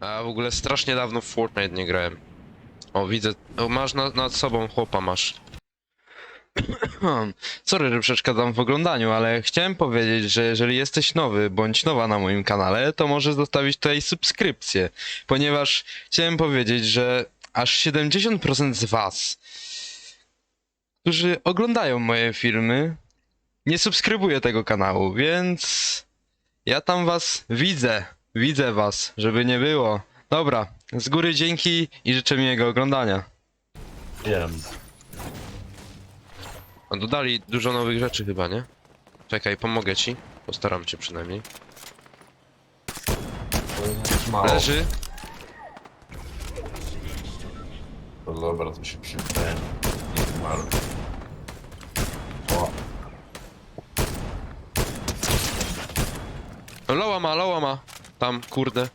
A w ogóle strasznie dawno w Fortnite nie grałem. O, widzę. O, masz na, nad sobą chłopa, masz. Sorry, że przeszkadzam w oglądaniu, ale chciałem powiedzieć, że jeżeli jesteś nowy bądź nowa na moim kanale, to możesz zostawić tutaj subskrypcję, ponieważ chciałem powiedzieć, że aż 70% z was, którzy oglądają moje filmy, nie subskrybuje tego kanału, więc ja tam was widzę, widzę was, żeby nie było. Dobra, z góry dzięki i życzę miłego oglądania. Wiem. A dodali dużo nowych rzeczy chyba, nie? Czekaj, pomogę ci. Postaram cię przynajmniej. Mało. Leży. To dobra, to się przydaje. Nie zmarł. O, No, Loła ma, loła ma. Tam, kurde.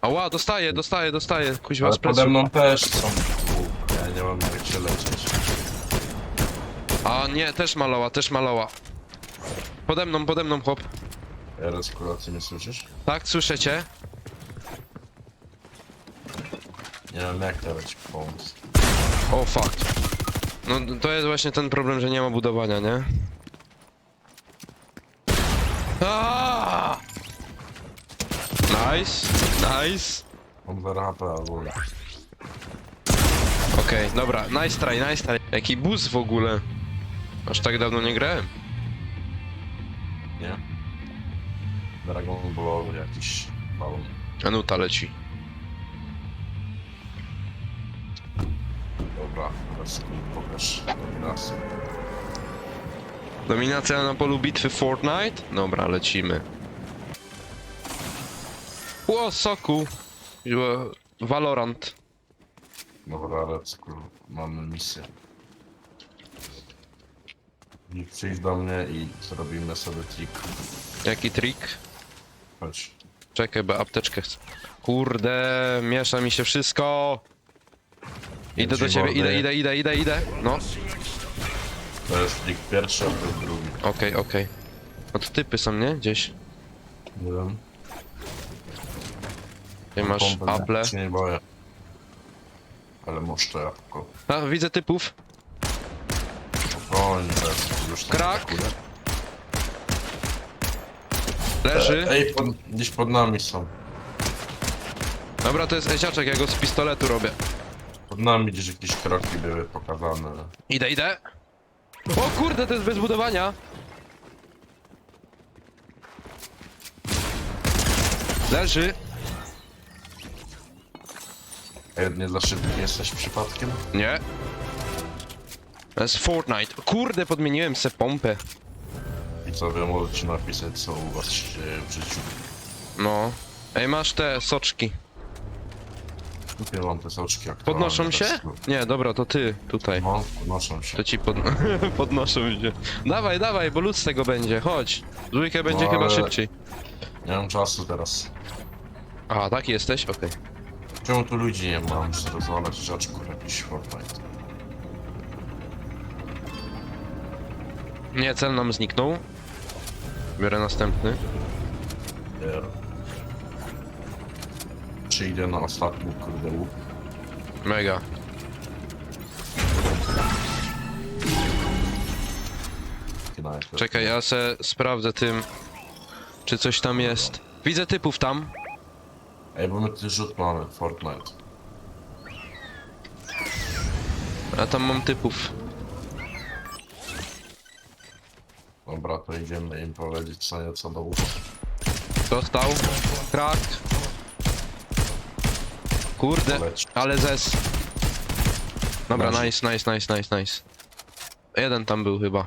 Ała, dostaję, dostaję, dostaję. Kuźwa ale pode mną też są. Ja nie mam jak się leczyć. A nie, też ma loła, też ma loła. Pode mną, pode mną, chłop. Ja ty nie słyszysz? Tak, słyszę cię. Nie wiem jak teraz ci pomóc. O, fuck. No, to jest właśnie ten problem, że nie ma budowania, nie? Aaaa! Nice, nice. Mam 2 HP albo... Okej, dobra, nice try, nice try. Jaki bus w ogóle? Aż tak dawno nie grałem. Nie? Dragon Ballowy jakiś balon. Anuta leci. Dobra, teraz mi pokaż dominację. Dominacja na polu bitwy Fortnite? Dobra, lecimy. O, soku. Valorant. Dobra, let's go. Mamy misję. I przyjdź do mnie i zrobimy sobie trik. Jaki trik? Chodź. Czekaj, bo apteczkę chcę. Kurde, miesza mi się wszystko. Idę do Ci ciebie, idę, idę, idę, idę, idę. No, To jest trik pierwszy, a to drugi. okej, okej. No to typy są, nie? Gdzieś. Nie wiem. Gdzie masz Apple? się nie boję. Ale masz to jabłko. A, widzę typów. Spokojnie, teraz już tam Krak. atakuje. Leży. Ej, pod, gdzieś pod nami są. Dobra, to jest Eziaczek, ja go z pistoletu robię. Pod nami gdzieś jakieś kroki były pokazane. Idę, idę. O kurde, to jest bez budowania. Leży. Nie za szybki jesteś przypadkiem? Nie. To jest Fortnite. Kurde, podmieniłem se pompę. I co wy możecie napisać, co u was się w życiu. No. Ej, masz te soczki. Kupię wam te soczki aktualnie. Podnoszą się? teraz. Nie, dobra, to ty tutaj. No, podnoszą się. To ci pod... podnoszą się. Dawaj, dawaj, bo lód z tego będzie, chodź. Dwójkę będzie No, chyba ale- szybciej. Nie mam czasu teraz. A, taki jesteś? Okej. Czemu tu ludzi nie ma? Muszę rozwalać rzeczku jakiś Fortnite. Nie, cel nam zniknął. Biorę następny. Nie. Przyjdę na ostatni kurde łuk. Mega. Czekaj, ja se sprawdzę tym, czy coś tam jest. Widzę typów tam. Ej, bo my tu rzut mamy, Fortnite. A tam mam typów. Dobra, to idziemy im powiedzieć co nieco do ucha. Dostał. Krak. Kurde, ale zes. Dobra, Leży. nice, nice, nice, nice, nice. Jeden tam był chyba.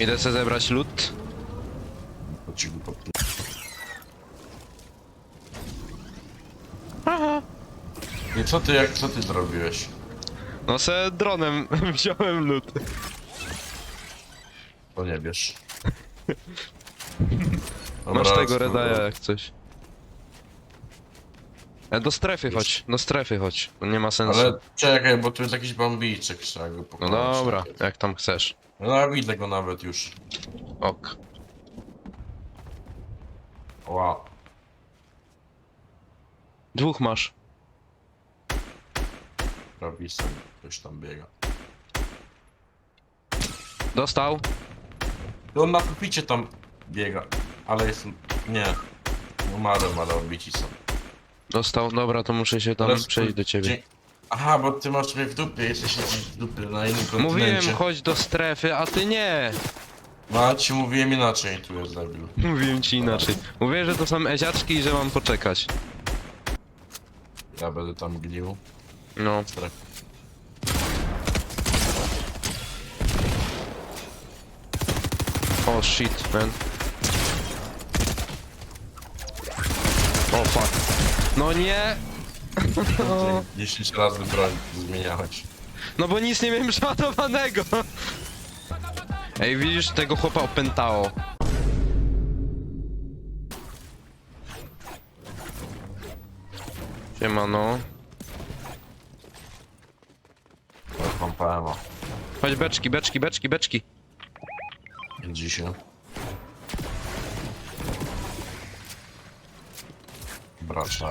Idę sobie zebrać lód. To ci go co ty, jak, co ty zrobiłeś? No se dronem wziąłem lód. To nie wiesz. Masz Dobra, tego spróbuj. redaja jak coś. E, do strefy chodź, do strefy chodź. To nie ma sensu. Ale czekaj, bo tu jest jakiś bambiczek, trzeba go No pokonać. dobra, jak tam chcesz. No ja widzę go nawet już. Ok. Ła. Dwóch masz. Sobie ktoś tam biega. Dostał. No on na pupicie tam biega, ale jest... nie. Umarłem, ale obici są. Dostał. Dobra, to muszę się tam Teraz- przejść do ciebie. Dzie- Aha, bo ty masz mnie w dupie, jesteś gdzieś w dupie na innym kontynencie. Mówiłem, chodź do strefy, a ty nie. No, ale ci mówiłem inaczej, tu jest debil. Mówiłem ci inaczej. Mówiłem, że to są eziaczki i że mam poczekać. Ja będę tam glił. No. Stref. O shit, man. O fuck. No nie! Ty 10 razy broń zmieniałeś. No bo nic nie miałem przeładowanego. Ej, widzisz tego chłopa opętało. Siemano. To. Chodź beczki, beczki, beczki, beczki. Dzisiaj.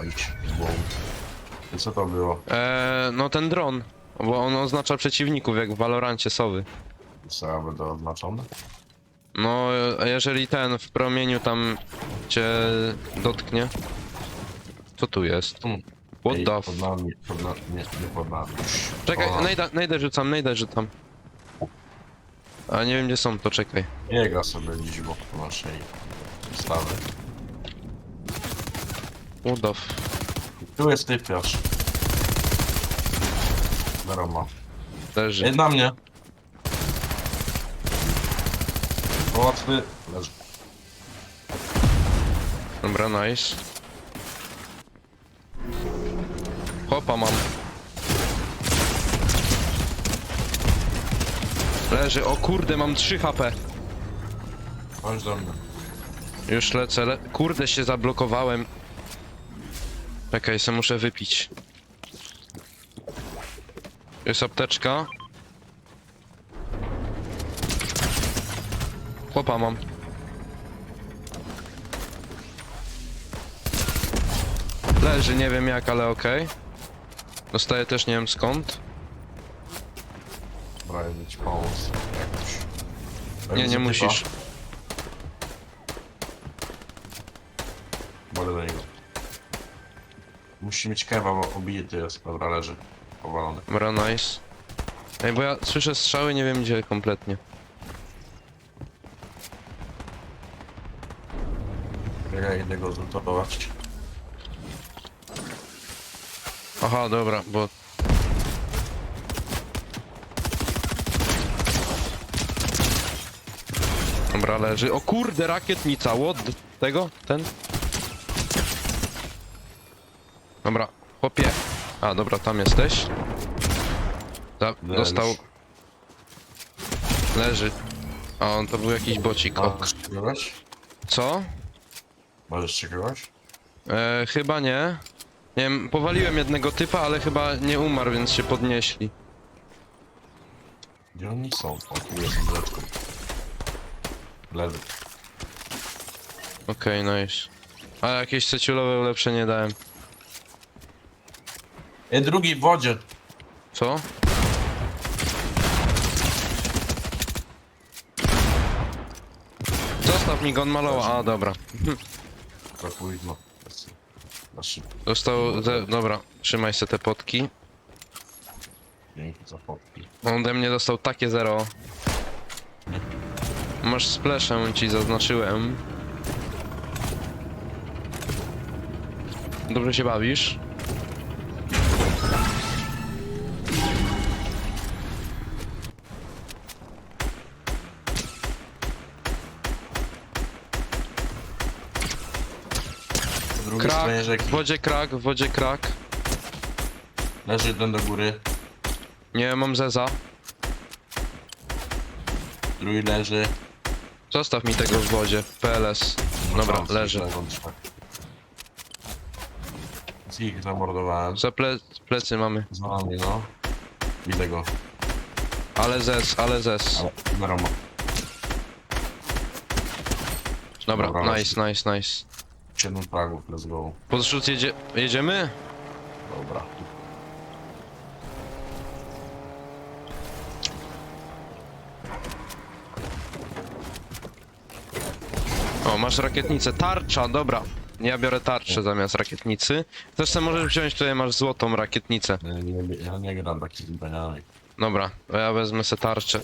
Idź. Bum. I co to było? Eee, no ten dron. Bo on oznacza przeciwników, jak w Valorancie sowy. Co ja będę oznaczony? No, a jeżeli ten w promieniu tam cię dotknie. Co tu jest? Hmm. What Ej, the f... Pod nami, pod nami, nie, nie pod nami. Czekaj, O, najda, najdę rzucam, najdę rzucam. A nie wiem gdzie są, to czekaj. Nie gra sobie gdzieś wokół naszej ustawy. What the f... Tu jest typiarz. Zaroma. Leży. Ej, na mnie. Łatwy. Leży. Dobra, nice. Chopa mam. Leży, o kurde, mam 3 HP. Chodź do mnie. Już lecę, le... kurde się zablokowałem. Czekaj, se muszę wypić. Jest apteczka. Chłopa mam. Leży, nie wiem jak, ale okej. Dostaję też nie wiem skąd. Dobra, idę ci pomóc. Nie, nie musisz. Bodę do niego. Musi mieć kewa, bo obity jest. Dobra, leży. Powalony. Dobra, nice. Ej, bo ja słyszę strzały, nie wiem gdzie kompletnie. Ja idę go zlutować. Aha, dobra, bo... Dobra, leży. O kurde, rakietnica, what? Tego? Ten? Dobra, chłopie. A, dobra, tam jesteś. Da, dostał... Leży. A, on to był jakiś bocik. Możesz czegoś? Co? Możesz czegoś? E, chyba nie. Nie wiem, powaliłem jednego typa, ale chyba nie umarł, więc się podnieśli. Gdzie oni są? O, tu jest. Leży. Okej, nice. Ale jakieś seciulowe ulepszenie dałem. Ej, drugi w wodzie. Co? Zostaw mi go, on malował. A, dobra. To Dostał... Ze... Dobra, trzymaj se te potki. Dzięki za fotki. On ode mnie dostał takie zero. Masz splashem, ci zaznaczyłem. Dobrze się bawisz? Drugiej Krak, stronie w rzeki. wodzie krak, w wodzie krak. Leży jeden do góry. Nie, mam zeza. Drugi leży. Zostaw mi tego w wodzie. PLS. Dobra, Tam leży. trzech. Z ich zamordowałem. Za ple plecy mamy. Za nami, no. Widzę go. Ale zes, ale zes. Ale Neroma. Dobra, Dobra, nice, nice, nice. 7 fragów, let's go. Podrzut jedzie... jedziemy? Dobra. O, masz rakietnicę. Tarcza, dobra. Ja biorę tarczę zamiast rakietnicy. Zresztą możesz wziąć, tutaj masz złotą rakietnicę. Ja nie, ja nie gram takich zbraniami. Dobra, to ja wezmę se tarczę.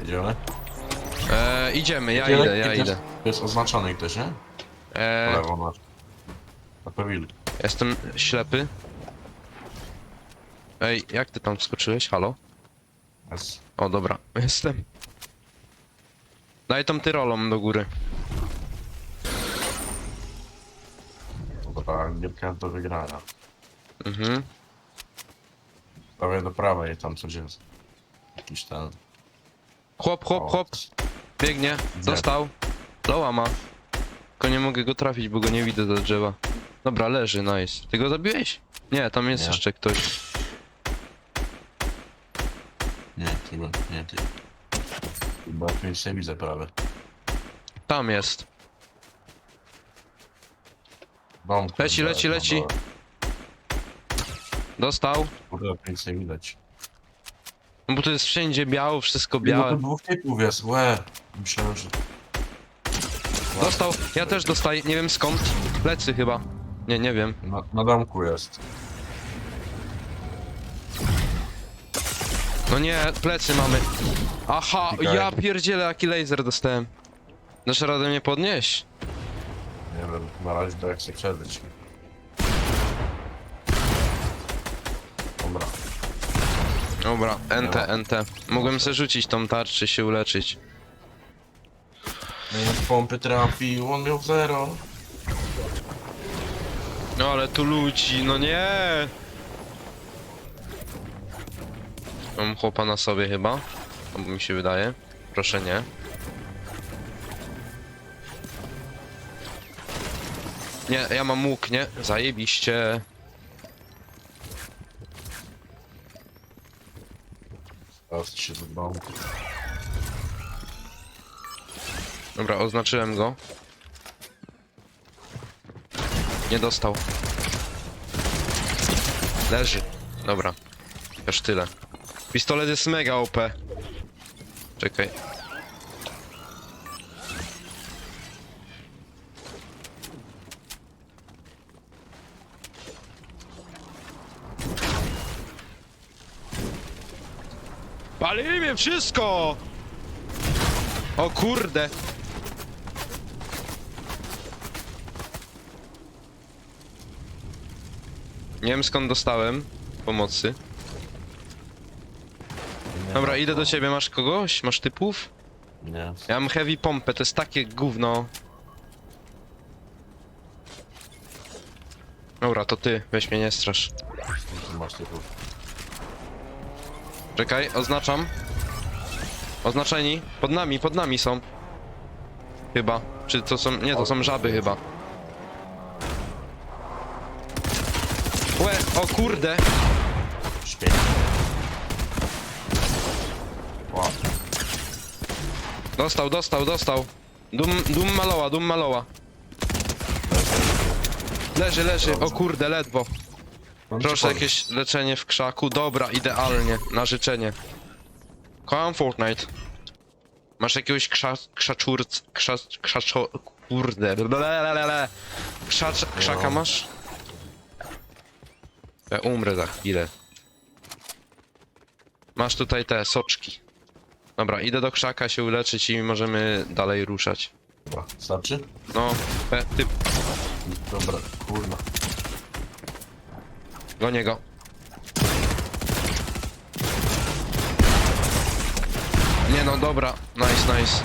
Jedziemy? E, idziemy, ja Jedziemy? idę, ja też- idę. To jest oznaczony ktoś, nie? Po E, lewo masz. Na pewno. jestem ślepy. Ej, jak ty tam wskoczyłeś? Halo? Jest. O, dobra, jestem. Daj tą tyrolą do góry. Dobra, gierka do wygrania. Mhm. Prawie do prawej tam coś jest. Jakiś ten. Chłop, chłop, chłop. Biegnie. Dostał. Loła ma. Tylko nie mogę go trafić, bo go nie widzę do drzewa. Dobra, leży, nice. Ty go zabiłeś? Nie, tam jest Nie. jeszcze ktoś. Nie, go- nie ty. Chyba tu nic nie widzę prawie. Tam jest. Leci, leci, leci. Dostał. Kurde, tu nic nie widać. No bo to jest wszędzie biało, wszystko Białe. białe. tu dwóch typów jest, łe. Myślałem, że... Dostał. Ja też dostaję, nie wiem skąd. Plecy chyba. Nie, nie wiem. Na, na domku jest. No nie, plecy mamy. Aha, Pikaj. ja pierdzielę, jaki laser dostałem. Dasz radę mnie podnieść? Nie wiem, na razie to jak się przeżyć. Dobra. Dobra, NT, NT. Mogłem se rzucić tą tarczę, się uleczyć. No z pompy trafił, on miał zero. No ale tu ludzi, no nie! Mam chłopa na sobie chyba. Albo mi się wydaje. Proszę nie. Nie, ja mam łuk, nie? Zajebiście. Teraz do domku. Dobra, oznaczyłem go. Nie dostał. Leży. Dobra. Już tyle. Pistolet jest mega OP. Czekaj. Pali mnie wszystko! O kurde! Nie wiem skąd dostałem pomocy. Nie Dobra, idę do ciebie. Masz kogoś? Masz typów? Nie. Ja mam heavy pompę, to jest takie gówno. Dobra, to ty, weź mnie nie strasz. Tu masz typów. Czekaj, oznaczam. Oznaczeni. Pod nami, pod nami są. Chyba. Czy to są. Nie, to są żaby chyba. Kurde! Śpię. Wow. Dostał, dostał, dostał. Dum, dum maloła, dum maloła. Leży, leży, o kurde, ledwo. Mam Proszę jakieś leczenie w krzaku. Dobra, idealnie, na życzenie. Kocham Fortnite. Masz jakiegoś krza, krzaczurc, krzacz, krzaczo... Kurde, blablabla. Krzacz, krzaka No. masz? Ja umrę za chwilę. Masz tutaj te soczki. Dobra, idę do krzaka się uleczyć i możemy dalej ruszać. Dobra, starczy? No, pe, typ, Dobra, kurna. gonię go. Nie no, dobra, nice, nice.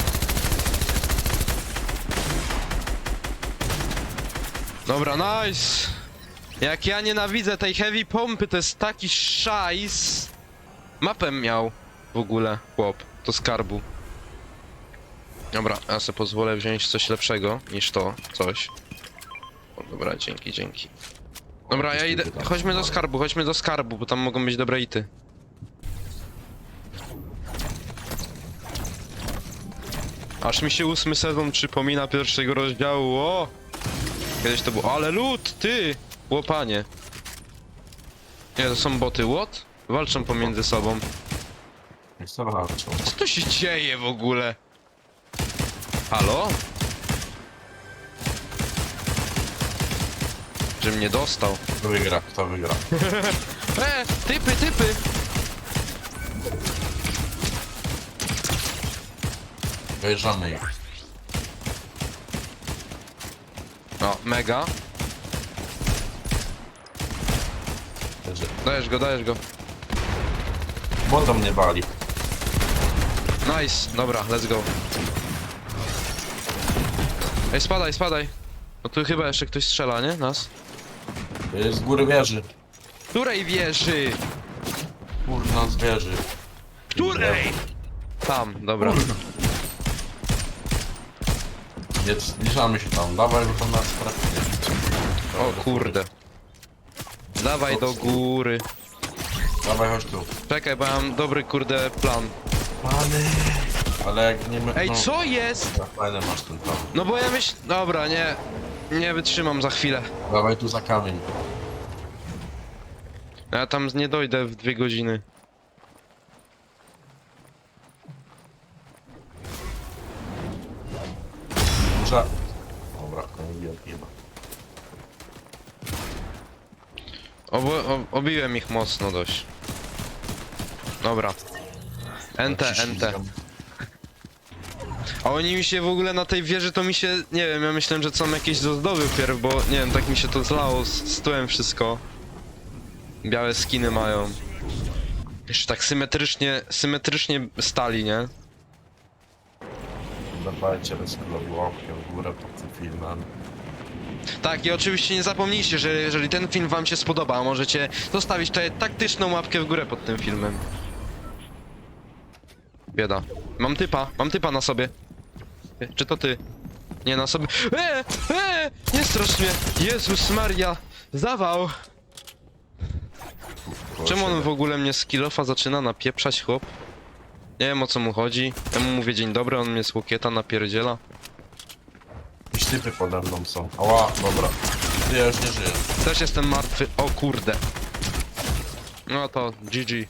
Dobra, nice! Jak ja nienawidzę tej heavy pompy, to jest taki szajs. Mapę miał w ogóle chłop, do skarbu. Dobra, ja sobie pozwolę wziąć coś lepszego niż to, coś. O, dobra, dzięki, dzięki. Dobra, ja idę, chodźmy do skarbu, chodźmy do skarbu, bo tam mogą być dobre ity. Aż mi się ósmy sezon przypomina pierwszego rozdziału, o! Kiedyś to było... Ale lód, ty! Łopanie. Nie, to są boty, what? Walczą pomiędzy sobą. To walczą. Co tu się dzieje w ogóle? Halo? Że mnie dostał. Kto wygra? Kto wygra? E, typy, typy! Wyjeżdżamy ich. O, mega. Leży. Dajesz go, dajesz go. Wodą mnie wali. Nice, dobra, let's go. Ej, spadaj, spadaj. No tu chyba jeszcze ktoś strzela, nie? Nas. Y, Z góry wieży. Której wieży? Kurna z wieży. Której? Tam, dobra. Nie zbliżamy się tam. Dawaj, bo tam nas trafnie. O kurde. Dawaj do góry. Dawaj, chodź tu. Czekaj, bo mam dobry kurde plan. Pany. Ale jak nie my... Ej, no, co jest? Fajny masz ten tam. No bo ja myśl... Dobra, nie. Nie wytrzymam za chwilę. Dawaj tu za kamień. Ja tam nie dojdę w dwie godziny. Muszę... Dobra, nie chyba. Obo, ob, obiłem ich mocno dość. Dobra. NT, NT. A oni mi się w ogóle na tej wieży to mi się, nie wiem, ja myślałem, że są jakieś zozdoby pierw, bo nie wiem, tak mi się to zlało z, z tyłem wszystko. Białe skiny mają. Jeszcze tak symetrycznie, symetrycznie stali, nie? Dawajcie bezkolowi łapkę w górę pod tym filmem. Tak, i oczywiście nie zapomnijcie, że jeżeli ten film wam się spodoba, możecie zostawić tutaj taktyczną łapkę w górę pod tym filmem. Bieda. Mam typa, mam typa na sobie. Czy to ty? Nie, na sobie. Eee! Eee! Nie strasz mnie! Jezus Maria! Zawał! Czemu on w ogóle mnie z kilofa zaczyna napieprzać, chłop? Nie wiem o co mu chodzi. Ja mu mówię dzień dobry, on mnie z łokieta napierdziela. Typy pode mną są. Ała, dobra. Ty, ja już nie żyję. Też jestem martwy. O kurde. No to GG.